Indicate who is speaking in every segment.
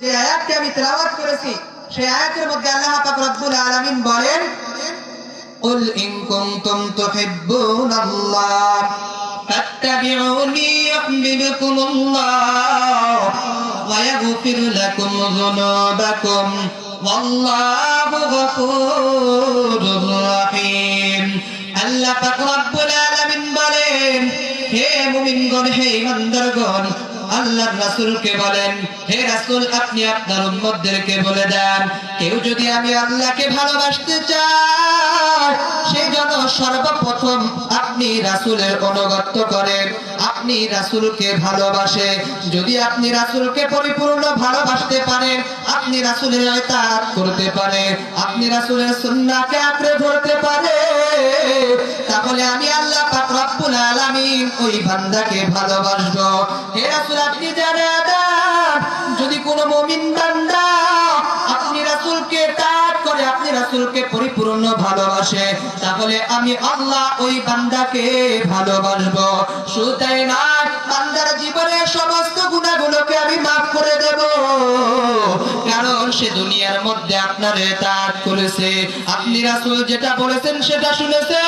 Speaker 1: যে আয়াতটি আমি তেলাওয়াত করেছি সেই আয়াতের মধ্যে আল্লাহ পাক রব্বুল আলামিন বলেন قل إن كنتم تحبون الله فاتبعوني يحببكم الله ويغفر لكم ذنوبكم والله غفور رحيم আল্লাহ পাক রব্বুল আলামিন বলেন হে মুমিনগণ হে ইমানদারগণ আল্লাহর রাসূলকে বলেন, হে রাসূল, আপনি আপনার উম্মতদেরকে বলে দেন, কেউ যদি আমি আল্লাহকে ভালোবাসতে চায় সেই জন্য সর্বপ্রথম আপনি রাসূলের অনুগত্য করেন, আপনি রাসূলকে ভালোবাসে যদি আপনি রাসূলকে পরিপূর্ণ ভালোবাসতে পারেন, আপনি রাসূলের ইতাআত করতে পারেন, আপনি রাসূলের সুন্নাহকে আঁকড়ে ধরতে পারেন, তাহলে আমি আল্লাহ ওই বান্দাকে ভালোবাসবো হে রাসূল আপনি জানেন পরিপূর্ণ ভালোবাসে, তাহলে আমি আল্লাহ ওই বান্দাকে ভালোবাসবো। শুধু না বান্দার জীবনের সমস্ত গুণাগুলোকে আমি মাফ করে দেব। কারণ সে দুনিয়ার মধ্যে আপনার তার করেছে। আপনি রাসূল যেটা বলেছেন সেটা শুনেছে।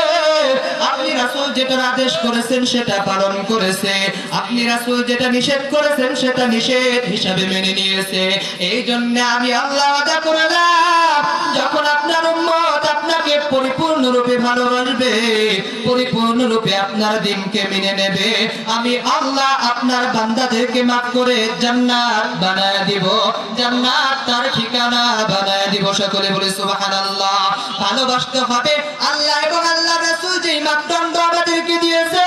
Speaker 1: আপনি রাসূল যেটা আদেশ করেছেন সেটা পালন করেছে। আপনি রাসূল যেটা নিষেধ করেছেন সেটা নিষেধ হিসাবে মেনে নিয়েছে। এই জন্য আমি আল্লাহ আদা করলাম। যখন আপনার আপনাকে পরিপূর্ণরূপে ভালোবাসবে, পরিপূর্ণরূপে আপনার দিনকে মেনে নেবে। আমি আল্লাহ আপনার বান্দাদেরকে মাফ করে জান্নাত বানায় দিব, জান্নাত তার ঠিকানা বানায় দিব সকলে বলে ভালোবাসতে হবে আল্লাহ এবং আল্লাহ রাসূল যে মাপদণ্ড আমাদেরকে দিয়েছে।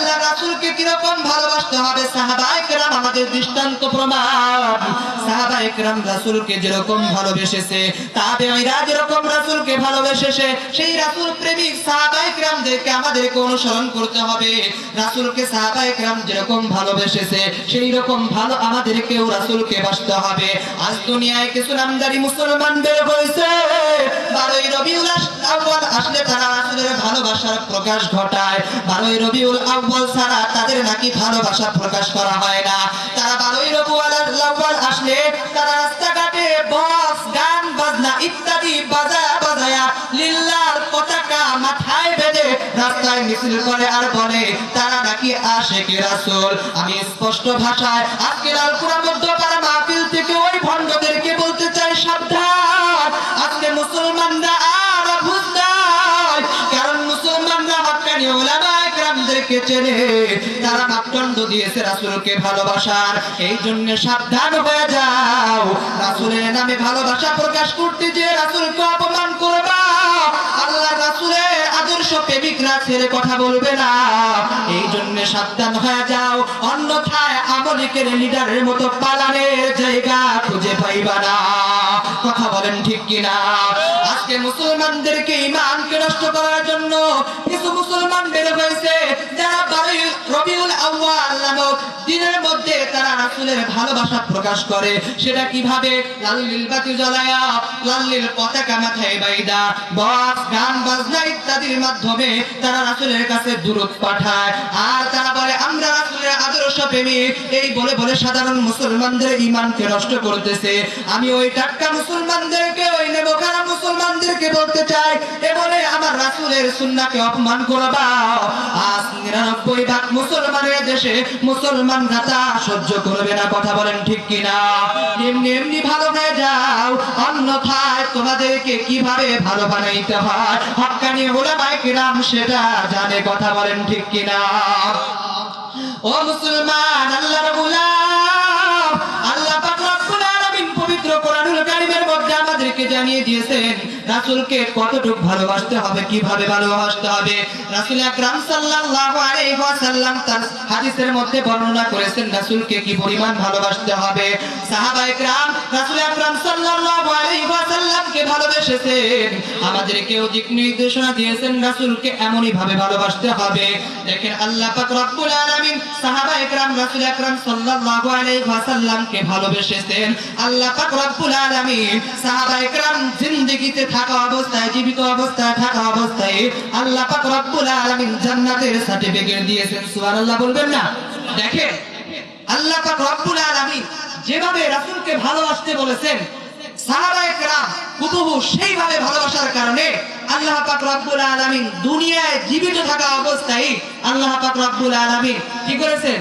Speaker 1: আল্লাহ রাসূলকে কীরকম ভালোবাসতে হবে? সাহাবায়ে কেরাম আমাদের দৃষ্টান্ত প্রমাণ। যেরকম ভালোবেসেছে যেরকম ভালোবেসেছে, সেই রাসূল প্রেমিক সাহাবায়ে কেরামদেরকে আমাদেরকে অনুসরণ করতে হবে। যেরকম ভালোবেসেছে, সেই রকম ভালো আমাদেরকেও রাসূলকে বাসতে হবে। আজ দুনিয়ায় কিছু নামদারি মুসলমান বের রবিউল আসলে তারা রাসূলের ভালোবাসার প্রকাশ ঘটায়। বারোই রবিউল আউয়াল ছাড়া তাদের নাকি ভালোবাসা প্রকাশ করা হয় না। তারা বারোই রবিউল আউয়াল আসলে তারা রাস্তাঘাটে বক্স গান, বাজনা ইত্যাদি বাজা বাজায়া লিল্লাহর পতাকা মাথায় বেঁধে রাস্তায় মিছিল করে আর বলে, তারা নাকি আশেকে রাসূল? আমি স্পষ্ট ভাষায় আজকের আল কোরআন মধ্যপাড়া মাহফিল থেকে ওই ভণ্ডদেরকে চেনে তারা মাপদণ্ড দিয়েছে রাসূলকে ভালোবাসার। এই জন্য সাবধান হয়ে যাও। রাসূলের নামে ভালোবাসা প্রকাশ করতে যে রাসূলকে অপমান করবা কথা বলবে না। এই জন্য সাবধান হয়ে যাও। অন্যথায় আমলিকের লিডারের মতো পালানের জায়গা খুঁজে পাইবা না। কথা বলেন ঠিক কিনা? আজকে মুসলমানদেরকে ইমানকে নষ্ট করার জন্য কিছু মুসলমান বের হয়েছে, যারা বারোই দিনের মধ্যে তারা রাসূলের ভালোবাসা প্রকাশ করে। সেটা কীভাবে? বাতি পতাকা মাথায় বাইদা গান, বাজনা ইত্যাদির মাধ্যমে তারা রাসূলের কাছে দূরত পাঠায়। আর তারা বলে, আমরা রাসূলের আদর্শ প্রেমিক এই বলে বলে সাধারণ মুসলমানদের ইমানকে নষ্ট করতেছে। আমি ওই টাটকা মুসলমানদেরকে, ওই নেবখানা মুসলমানদেরকে বলতে চাই। এ বলে, আমার রাসূলের সুন্নাহকে অপমান করবা আজ দেশে মুসলমান ঘাতা সহ্য করবে না, কথা বলেন ঠিক কিনা? এমনি এমনি ভালো হয়ে যাও, অন্যথায় তোমাদেরকে কীভাবে ভালো বানাইতে হয়? হকানি হলে বাইকেরাম সেটা জানে, কথা বলেন ঠিক কিনা? ও মুসলমান আল্লাহ গোলাম জানিয়ে দিয়েছেন, রাসুলকে কতটুক ভালোবাসতে হবে, কীভাবে ভালোবাসতে হবে? রাসুল আকরাম সাল্লাল্লাহু আলাইহি ওয়াসাল্লাম তার হাদিসের মধ্যে বর্ণনা করেছেন, রাসুলকে কি পরিমাণ ভালোবাসতে হবে? সাহাবা একরাম, রাসুল আকরাম সাল্লাল্লাহু আলাইহি ওয়াসাল্লামকে ভালোবেসেছেন। আমাদেরকেও দিক নির্দেশনা দিয়েছেন, রাসুলকে এমনই ভাবে ভালোবাসতে হবে। দেখেন আল্লাহ পাক রব্বুল আলামিন সাহাবা একরাম, রাসুল আকরাম সাল্লাল্লাহু আলাইহি ওয়াসাল্লামকে ভালোবেসেছেন আল্লাহ পাক রব্বুল আলামিন সাহাবায়ে کرام জিন্দেগিতে থাকা অবস্থায় জীবিত অবস্থায় থাকা অবস্থায় আল্লাহ পাক রব্বুল আলামিন জান্নাতের সার্টিফিকেট দিয়েছেন সুবহানাল্লাহ বলবেন না দেখেন আল্লাহ পাক রব্বুল আলামিন যেভাবে রাসূলকে ভালোবাসতে বলেছেন সাহাবায়ে কেরাম হুবহু সেইভাবে ভালোবাসার কারণে আল্লাহ পাক রব্বুল আলামিন দুনিয়ায় জীবিত থাকা অবস্থায় আল্লাহ পাক রব্বুল আলামিন কি করেছেন